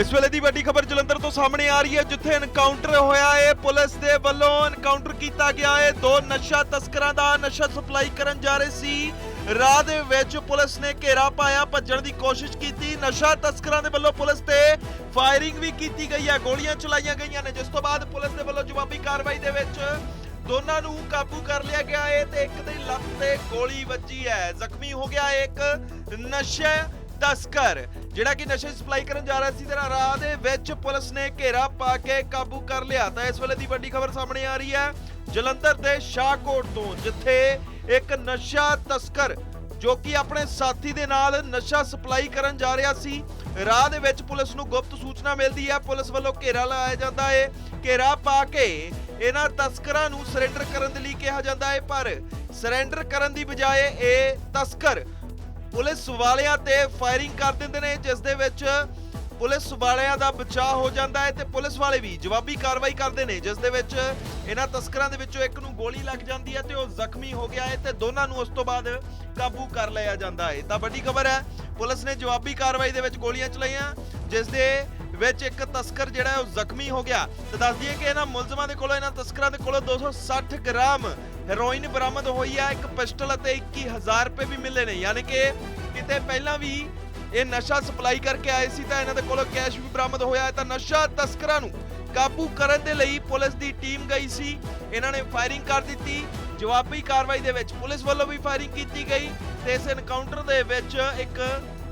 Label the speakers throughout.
Speaker 1: ਇਸ ਵੇਲੇ ਦੀ ਵੱਡੀ ਖਬਰ ਜਲੰਧਰ ਤੋਂ ਸਾਹਮਣੇ ਆ ਰਹੀ ਹੈ, ਜਿੱਥੇ ਐਨਕਾਊਂਟਰ ਹੋਇਆ ਹੈ। ਪੁਲਿਸ ਦੇ ਵੱਲੋਂ ਐਨਕਾਊਂਟਰ ਕੀਤਾ ਗਿਆ ਹੈ। ਦੋ ਨਸ਼ਾ ਤਸਕਰਾਂ ਦਾ ਨਸ਼ਾ ਸਪਲਾਈ ਕਰਨ ਜਾ ਰਹੇ ਸੀ। ਰਾਹ ਦੇ ਵਿੱਚ ਪੁਲਿਸ ਨੇ ਘੇਰਾ ਪਾਇਆ, ਭੱਜਣ ਦੀ ਕੋਸ਼ਿਸ਼ ਕੀਤੀ। ਨਸ਼ਾ ਤਸਕਰਾਂ ਦੇ ਵੱਲੋਂ ਪੁਲਿਸ ਤੇ ਫਾਇਰਿੰਗ ਵੀ ਕੀਤੀ ਗਈ ਹੈ। ਗੋਲੀਆਂ ਚਲਾਈਆਂ ਗਈਆਂ ਨੇ, ਜਿਸ ਤੋਂ ਬਾਅਦ ਪੁਲਿਸ ਦੇ ਵੱਲੋਂ ਜਵਾਬੀ ਕਾਰਵਾਈ ਦੇ ਵਿੱਚ ਦੋਨਾਂ ਨੂੰ ਕਾਬੂ ਕਰ ਲਿਆ ਗਿਆ ਹੈ ਤੇ ਇੱਕ ਦੀ ਲੱਤ ਤੇ ਗੋਲੀ ਵੱਜੀ ਹੈ। ਜ਼ਖਮੀ ਹੋ ਗਿਆ ਹੈ ਇੱਕ ਨਸ਼ਾ ਤਸਕਰ, ਜਿਹੜਾ ਕਿ ਨਸ਼ੇ ਸਪਲਾਈ ਕਰਨ ਜਾ ਰਿਹਾ ਸੀ ਤੇ ਰਾਹ ਦੇ ਵਿੱਚ ਪੁਲਿਸ ਨੇ ਘੇਰਾ ਪਾ ਕੇ ਕਾਬੂ ਕਰ ਲਿਆ। ਤਾਂ ਇਸ ਵੇਲੇ ਦੀ ਵੱਡੀ ਖਬਰ ਸਾਹਮਣੇ ਆ ਰਹੀ ਹੈ। ਜਲੰਧਰ ਦੇ ਸ਼ਾਹਕੋਟ ਤੋਂ, ਜਿੱਥੇ ਇੱਕ ਨਸ਼ਾ ਤਸਕਰ, ਜੋ ਕਿ ਆਪਣੇ ਸਾਥੀ ਦੇ ਨਾਲ ਨਸ਼ਾ ਸਪਲਾਈ ਕਰਨ ਜਾ ਰਿਹਾ ਸੀ, ਰਾਹ ਦੇ ਵਿੱਚ ਪੁਲਿਸ ਨੂੰ ਗੁਪਤ ਸੂਚਨਾ ਮਿਲਦੀ ਹੈ। ਪੁਲਿਸ ਵੱਲੋਂ ਘੇਰਾ ਲਾਇਆ ਜਾਂਦਾ ਹੈ ਘੇਰਾ ਪਾ ਕੇ ਇਹਨਾਂ ਤਸਕਰਾਂ ਨੂੰ ਸਰੈਂਡਰ ਕਰਨ ਦੇ ਲਈ ਕਿਹਾ ਜਾਂਦਾ ਹੈ ਪਰ ਸਰੈਂਡਰ ਕਰਨ ਦੀ ਬਜਾਏ ਇਹ ਤਸਕਰ ਪੁਲਿਸ ਵਾਲਿਆਂ ਤੇ ਫਾਇਰਿੰਗ ਕਰ ਦਿੰਦੇ ਨੇ, ਜਿਸ ਦੇ ਵਿੱਚ ਪੁਲਿਸ ਵਾਲਿਆਂ ਦਾ ਬਚਾਅ ਹੋ ਜਾਂਦਾ ਹੈ ਤੇ ਪੁਲਿਸ ਵਾਲੇ ਵੀ ਜਵਾਬੀ ਕਾਰਵਾਈ ਕਰਦੇ ਨੇ, ਜਿਸ ਦੇ ਵਿੱਚ ਇਹਨਾਂ ਤਸਕਰਾਂ ਦੇ ਵਿੱਚੋਂ ਇੱਕ ਨੂੰ ਗੋਲੀ ਲੱਗ ਜਾਂਦੀ ਹੈ ਤੇ ਉਹ ਜ਼ਖਮੀ ਹੋ ਗਿਆ ਹੈ ਤੇ ਦੋਨਾਂ ਨੂੰ ਉਸ ਤੋਂ ਬਾਅਦ ਕਾਬੂ ਕਰ ਲਿਆ ਜਾਂਦਾ ਹੈ। ਤਾਂ ਵੱਡੀ ਖਬਰ ਹੈ, ਪੁਲਿਸ ਨੇ ਜਵਾਬੀ ਕਾਰਵਾਈ ਦੇ ਵਿੱਚ ਗੋਲੀਆਂ ਚਲਾਈਆਂ, ਜਿਸ ਦੇ ਵਿੱਚ ਇੱਕ ਤਸਕਰ ਜਿਹੜਾ ਹੈ ਉਹ ਜ਼ਖਮੀ ਹੋ ਗਿਆ। ਤੇ ਦੱਸ ਦਈਏ ਕਿ ਇਹਨਾਂ ਮੁਲਜ਼ਮਾਂ ਦੇ ਕੋਲੋਂ, ਇਹਨਾਂ ਤਸਕਰਾਂ ਦੇ ਕੋਲੋਂ 260 ਗ੍ਰਾਮ ਹੈਰੋਇਨ ਬਰਾਮਦ ਹੋਈ ਹੈ। ਇੱਕ ਪਿਸਟਲ ਅਤੇ 21000 ਰੁਪਏ ਵੀ ਮਿਲੇ ਨੇ। ਯਾਨੀ ਕਿ ਕਿਤੇ ਪਹਿਲਾਂ ਵੀ ਇਹ ਨਸ਼ਾ ਸਪਲਾਈ ਕਰਕੇ ਆਏ ਸੀ ਤਾਂ ਇਹਨਾਂ ਦੇ ਕੋਲੋਂ ਕੈਸ਼ ਵੀ ਬਰਾਮਦ ਹੋਇਆ ਹੈ। ਤਾਂ ਨਸ਼ਾ ਤਸਕਰਾਂ ਨੂੰ ਕਾਬੂ ਕਰਨ ਦੇ ਲਈ ਪੁਲਿਸ ਦੀ ਟੀਮ ਗਈ ਸੀ। ਇਹਨਾਂ ਨੇ ਫਾਇਰਿੰਗ ਕਰ ਦਿੱਤੀ। ਜਵਾਬੀ ਕਾਰਵਾਈ ਦੇ ਵਿੱਚ ਪੁਲਿਸ ਵੱਲੋਂ ਵੀ ਫਾਇਰਿੰਗ ਕੀਤੀ ਗਈ ਤੇ ਇਸ ਐਨਕਾਊਂਟਰ ਦੇ ਵਿੱਚ ਇੱਕ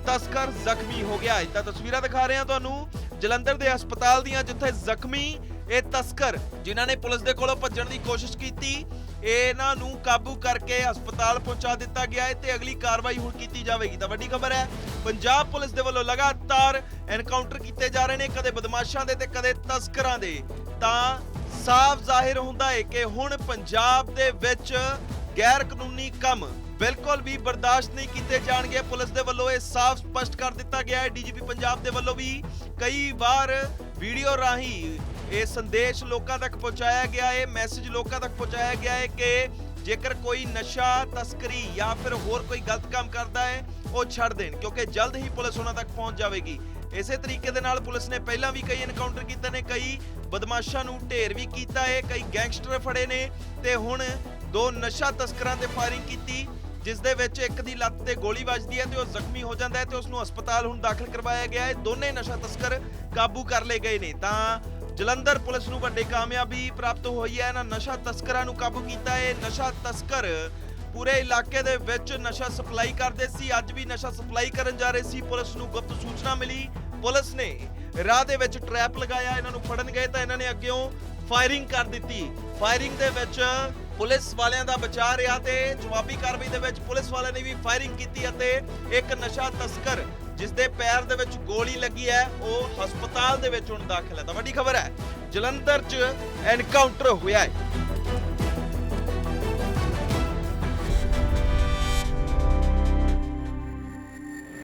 Speaker 1: ਤਸਕਰ ਜ਼ਖਮੀ ਹੋ ਗਿਆ। ਹੈ ਤਾਂ ਤਸਵੀਰਾਂ ਦਿਖਾ ਰਹੇ ਹਾਂ ਤੁਹਾਨੂੰ। ਜਲੰਧਰ ਦੇ ਹਸਪਤਾਲ ਦੀਆਂ ਜਿੱਥੇ ਜ਼ਖਮੀ ਇਹ ਤਸਕਰ, ਜਿਨ੍ਹਾਂ ਨੇ ਪੁਲਿਸ ਦੇ ਕੋਲੋਂ ਭੱਜਣ ਦੀ ਕੋਸ਼ਿਸ਼ ਕੀਤੀ, ਇਹਨਾਂ ਨੂੰ ਕਾਬੂ ਕਰਕੇ ਹਸਪਤਾਲ ਪਹੁੰਚਾ ਦਿੱਤਾ ਗਿਆ ਹੈ ਤੇ ਅਗਲੀ ਕਾਰਵਾਈ ਹੁਣ ਕੀਤੀ ਜਾਵੇਗੀ। ਤਾਂ ਵੱਡੀ ਖਬਰ ਹੈ, ਪੰਜਾਬ ਪੁਲਿਸ ਦੇ ਵੱਲੋਂ ਲਗਾਤਾਰ ਐਨਕਾਊਂਟਰ ਕੀਤੇ ਜਾ ਰਹੇ ਨੇ, ਕਦੇ ਬਦਮਾਸ਼ਾਂ ਦੇ ਤੇ ਕਦੇ ਤਸਕਰਾਂ ਦੇ। ਤਾਂ ਸਾਫ਼ ਜ਼ਾਹਿਰ ਹੁੰਦਾ ਹੈ ਕਿ ਹੁਣ ਪੰਜਾਬ ਦੇ ਵਿੱਚ ਗੈਰ ਕਾਨੂੰਨੀ ਕੰਮ ਬਿਲਕੁਲ ਵੀ ਬਰਦਾਸ਼ਤ ਨਹੀਂ ਕੀਤੇ ਜਾਣਗੇ। ਪੁਲਿਸ ਦੇ ਵੱਲੋਂ ਇਹ ਸਾਫ਼ ਸਪਸ਼ਟ ਕਰ ਦਿੱਤਾ ਗਿਆ ਹੈ। ਡੀਜੀਪੀ ਪੰਜਾਬ ਦੇ ਵੱਲੋਂ ਵੀ ਕਈ ਵਾਰ ਵੀਡੀਓ ਰਾਹੀਂ ਇਹ ਸੰਦੇਸ਼ ਲੋਕਾਂ ਤੱਕ ਪਹੁੰਚਾਇਆ ਗਿਆ ਹੈ, ਮੈਸੇਜ ਲੋਕਾਂ ਤੱਕ ਪਹੁੰਚਾਇਆ ਗਿਆ ਹੈ ਕਿ ਜੇਕਰ ਕੋਈ ਨਸ਼ਾ, ਤਸਕਰੀ ਜਾਂ ਫਿਰ ਹੋਰ ਕੋਈ ਗਲਤ ਕੰਮ ਕਰਦਾ ਹੈ, ਉਹ ਛੱਡ ਦੇਣ, ਕਿਉਂਕਿ ਜਲਦ ਹੀ ਪੁਲਿਸ ਉਹਨਾਂ ਤੱਕ ਪਹੁੰਚ ਜਾਵੇਗੀ। ਇਸੇ ਤਰੀਕੇ ਦੇ ਨਾਲ ਪੁਲਿਸ ਨੇ ਪਹਿਲਾਂ ਵੀ ਕਈ ਐਨਕਾਊਂਟਰ ਕੀਤੇ ਨੇ, ਕਈ ਬਦਮਾਸ਼ਾਂ ਨੂੰ ਢੇਰ ਵੀ ਕੀਤਾ ਹੈ, ਕਈ ਗੈਂਗਸਟਰ ਫੜੇ ਨੇ ਤੇ ਹੁਣ ਦੋ ਨਸ਼ਾ ਤਸਕਰਾਂ ਤੇ ਫਾਇਰਿੰਗ ਕੀਤੀ, ਜਿਸ ਦੇ ਵਿੱਚ ਇੱਕ ਦੀ ਲੱਤ ਤੇ ਗੋਲੀ ਵੱਜਦੀ ਹੈ ਤੇ ਉਹ ਜ਼ਖਮੀ ਹੋ ਜਾਂਦਾ ਹੈ ਤੇ ਉਸ ਨੂੰ ਹਸਪਤਾਲ ਹੁਣ ਦਾਖਲ ਕਰਵਾਇਆ ਗਿਆ ਹੈ। ਦੋਨੇ ਨਸ਼ਾ ਤਸਕਰ ਕਾਬੂ ਕਰ ਲਏ ਗਏ ਨੇ। ਤਾਂ ਜਲੰਧਰ ਪੁਲਿਸ ਨੂੰ ਵੱਡੀ ਕਾਮਯਾਬੀ ਪ੍ਰਾਪਤ ਹੋਈ ਹੈ। ਇਹਨਾਂ ਨਸ਼ਾ ਤਸਕਰਾਂ ਨੂੰ ਕਾਬੂ ਕੀਤਾ ਹੈ। ਨਸ਼ਾ ਤਸਕਰ ਪੂਰੇ ਇਲਾਕੇ ਦੇ ਵਿੱਚ ਨਸ਼ਾ ਸਪਲਾਈ ਕਰਦੇ ਸੀ। ਅੱਜ ਵੀ ਨਸ਼ਾ ਸਪਲਾਈ ਕਰਨ ਜਾ ਰਹੇ ਸੀ। ਪੁਲਿਸ ਨੂੰ ਗੁਪਤ ਸੂਚਨਾ ਮਿਲੀ। ਪੁਲਿਸ ਨੇ ਰਾਹ ਦੇ ਵਿੱਚ ਟਰੈਪ ਲਗਾਇਆ। ਇਹਨਾਂ ਨੂੰ ਫੜਨ ਗਏ ਤਾਂ ਇਹਨਾਂ ਨੇ ਅੱਗਿਓਂ ਫਾਇਰਿੰਗ ਕਰ ਦਿੱਤੀ। ਫਾਇਰਿੰਗ ਦੇ ਵਿੱਚ ਪੁਲਿਸ ਵਾਲਿਆਂ ਦਾ ਬਚਾਅ ਰਿਹਾ ਤੇ ਜਵਾਬੀ ਕਾਰਵਾਈ ਦੇ ਵਿੱਚ ਪੁਲਿਸ ਵਾਲਿਆਂ ਨੇ ਵੀ ਫਾਇਰਿੰਗ ਕੀਤੀ ਅਤੇ ਇੱਕ ਨਸ਼ਾ ਤਸਕਰ ਜਿਸ ਦੇ ਪੈਰ ਦੇ ਵਿੱਚ ਗੋਲੀ ਲੱਗੀ ਹੈ, ਉਹ ਹਸਪਤਾਲ ਦੇ ਵਿੱਚ ਹੁਣ ਦਾਖਲ ਹੈ। ਤਾਂ ਵੱਡੀ ਖਬਰ ਹੈ, ਜਲੰਧਰ 'ਚ ਐਨਕਾਊਂਟਰ ਹੋਇਆ ਹੈ।